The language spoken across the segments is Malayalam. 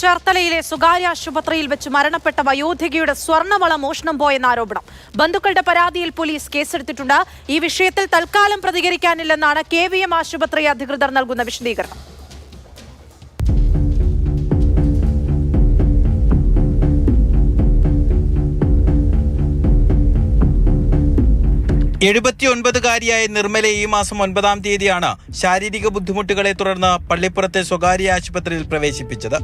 ചേർത്തലയിലെ സ്വകാര്യ ആശുപത്രിയിൽ വെച്ച് മരണപ്പെട്ട വയോധികയുടെ സ്വർണവള മോഷണം പോയെന്ന ആരോപണം. ബന്ധുക്കളുടെ പരാതിയിൽ പോലീസ് കേസെടുത്തിട്ടുണ്ട്. ഈ വിഷയത്തിൽ തൽക്കാലം പ്രതികരിക്കാനില്ലെന്നാണ് കെ വി എം ആശുപത്രി അധികൃതർ നൽകുന്ന വിശദീകരണം. എഴുപത്തിയൊൻപതുകാരിയായ നിർമ്മല ഈ മാസം ഒൻപതാം തീയതിയാണ് ശാരീരിക ബുദ്ധിമുട്ടുകളെ തുടർന്ന് പള്ളിപ്പുറത്തെ സ്വകാര്യ ആശുപത്രിയിൽ പ്രവേശിപ്പിച്ചത്.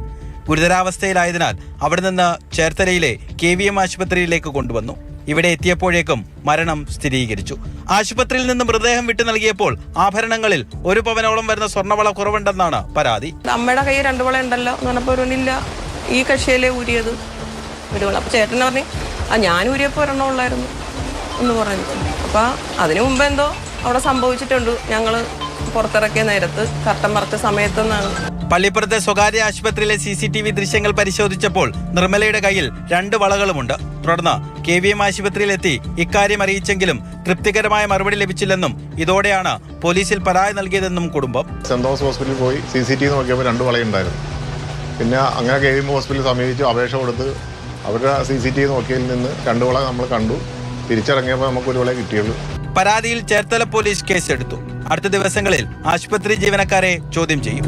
ഗുരുതരാവസ്ഥയിലായതിനാൽ അവിടെ നിന്ന് ചേർത്തലയിലെ കെ വി എം ആശുപത്രിയിലേക്ക് കൊണ്ടുവന്നു. ഇവിടെ എത്തിയപ്പോഴേക്കും മരണം സ്ഥിരീകരിച്ചു. ആശുപത്രിയിൽ നിന്ന് മൃതദേഹം വിട്ടു നൽകിയപ്പോൾ ആഭരണങ്ങളിൽ ഒരു പവനോളം വരുന്ന സ്വർണവള കുറവുണ്ടെന്നാണ് പരാതി. അമ്മയുടെ കയ്യിൽ രണ്ടു വള ഉണ്ടല്ലോ എന്ന് പറഞ്ഞപ്പോൾ ഒരെണ്ണില്ല ഈ കക്ഷിയിലെ ഊരിയത്? ഒരു വള. അപ്പോൾ ചേട്ടൻ പറഞ്ഞു ആ ഞാൻ ഊരിയപ്പോൾ ഒരെണ്ണം ഉള്ളായിരുന്നു എന്ന് പറഞ്ഞു. അപ്പോൾ അതിനു മുമ്പ് എന്തോ അവിടെ സംഭവിച്ചിട്ടുണ്ട്. ഞങ്ങൾ പുറത്തിറക്കിയ നേരത്ത് കർട്ടൻ മറച്ച സമയത്തെന്നാണ്. പള്ളിപ്പുറത്തെ സ്വകാര്യ ആശുപത്രിയിലെ സി സി ടി വി ദൃശ്യങ്ങൾ പരിശോധിച്ചപ്പോൾ നിർമ്മലയുടെ കയ്യിൽ രണ്ട് വളകളുമുണ്ട്. തുടർന്ന് കെ വി എം ആശുപത്രിയിലെത്തി ഇക്കാര്യം അറിയിച്ചെങ്കിലും തൃപ്തികരമായ മറുപടി ലഭിച്ചില്ലെന്നും ഇതോടെയാണ് പോലീസിൽ പരാതി നൽകിയതെന്നും കുടുംബം. സെന്റ് തോമസ് ഹോസ്പിറ്റലിൽ പോയി സി സി ടി നോക്കിയപ്പോൾ രണ്ട് വളയുണ്ടായിരുന്നു. പിന്നെ അങ്ങനെ കെ വി എം ഹോസ്പിറ്റലിൽ സമീപിച്ചു അപേക്ഷ കൊടുത്ത് അവരുടെ സി സി ടി നോക്കിയതിൽ നിന്ന് രണ്ട് വള നമ്മൾ കണ്ടു. തിരിച്ചിറങ്ങിയപ്പോൾ നമുക്ക് ഒരു വള കിട്ടിയുള്ളൂ. പരാതിയിൽ ചേർത്തല പോലീസ് കേസെടുത്തു. അടുത്ത ദിവസങ്ങളിൽ ആശുപത്രി ജീവനക്കാരെ ചോദ്യം ചെയ്യും.